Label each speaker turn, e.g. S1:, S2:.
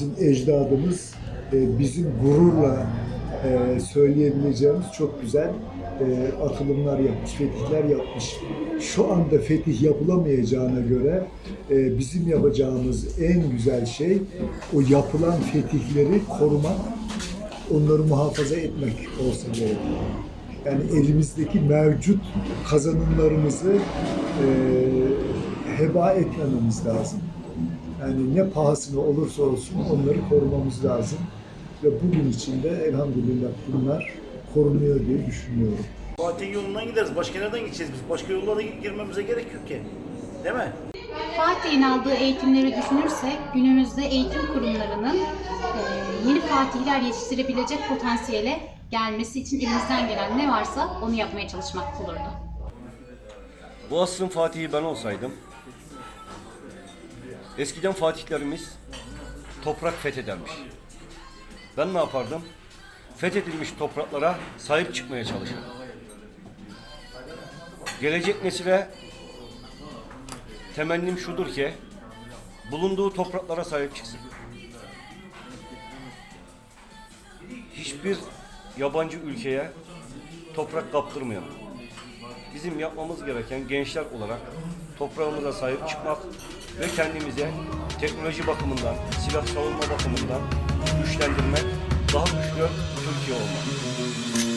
S1: bizim ecdadımız e, bizim gururla e, söyleyebileceğimiz çok güzel e, atılımlar yapmış, fetihler yapmış. Şu anda fetih yapılamayacağına göre bizim yapacağımız en güzel şey o yapılan fetihleri korumak, onları muhafaza etmek olsa gerek. Yani elimizdeki mevcut kazanımlarımızı heba etmememiz lazım. Yani ne pahasına olursa olsun onları korumamız lazım. Ve bugün içinde elhamdülillah bunlar korunuyor diye düşünüyorum.
S2: Fatih yolundan gideriz. Başka nereden gideceğiz biz? Başka yollara girmemize gerek yok ki. Değil mi?
S3: Fatih'in aldığı eğitimleri düşünürsek günümüzde eğitim kurumlarının e, yeni Fatihler yetiştirebilecek potansiyele gelmesi için elimizden gelen ne varsa onu yapmaya çalışmak olurdu.
S4: Bu asrın Fatih'i ben olsaydım, eskiden Fatihlerimiz toprak fethedermiş. Ben ne yapardım? Fethedilmiş topraklara sahip çıkmaya çalışırdım. Gelecek nesile temennim şudur ki, bulunduğu topraklara sahip çıksın. Hiçbir yabancı ülkeye toprak kaptırmayalım. Bizim yapmamız gereken gençler olarak toprağımıza sahip çıkmak ve kendimize teknoloji bakımından, silah savunma bakımından güçlendirmek, daha güçlü Türkiye olmak.